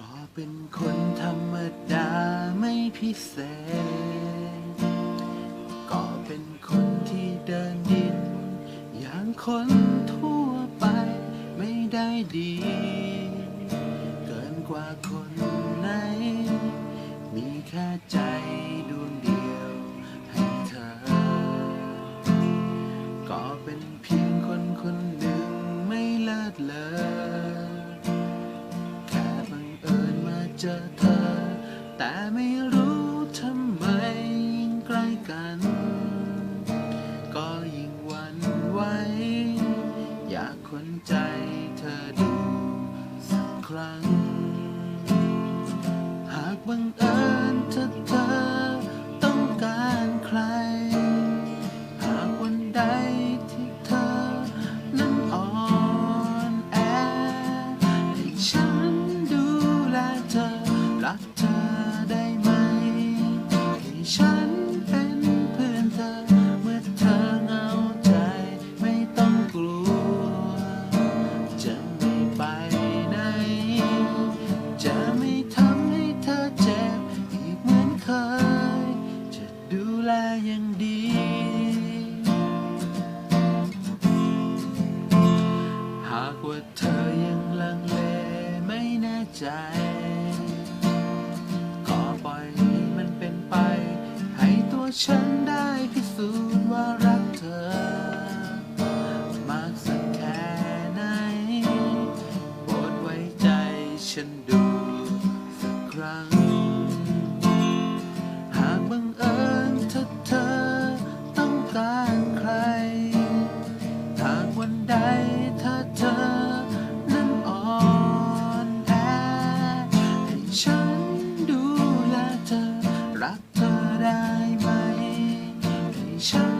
ก็เป็นคนธรรมดาไม่พิเศษ ก็เป็นคนที่เดินดิน อย่างคนทั่วไปไม่ได้ดี เกินกว่าคนไหน มีแค่ใจดวงเดียวให้เธอ ก็เป็นเพียงคนคนหนึ่งไม่เลิศเลอ จอเธอ แต่ไม่รู้ทำไมยิ่งใกล้กัน ก็ยิ่งหวันไหวอยากคนใจเธอดูสักครั้ง หากบังเอิญเธอเธอต้องการใคร หากวันใดที่เธอนั้นอ่อนแอให้ฉัน ดี หากว่าเธอยังลังเลไม่แน่ใจ ก็ปล่อยให้มันเป็นไป ให้ตัวฉันได้พิสูจน์ว่ารักเธอ มากสักแค่ไหนโปรดไว้ใจฉันดูสักครั้งักเธอได้ไหมให้ฉัน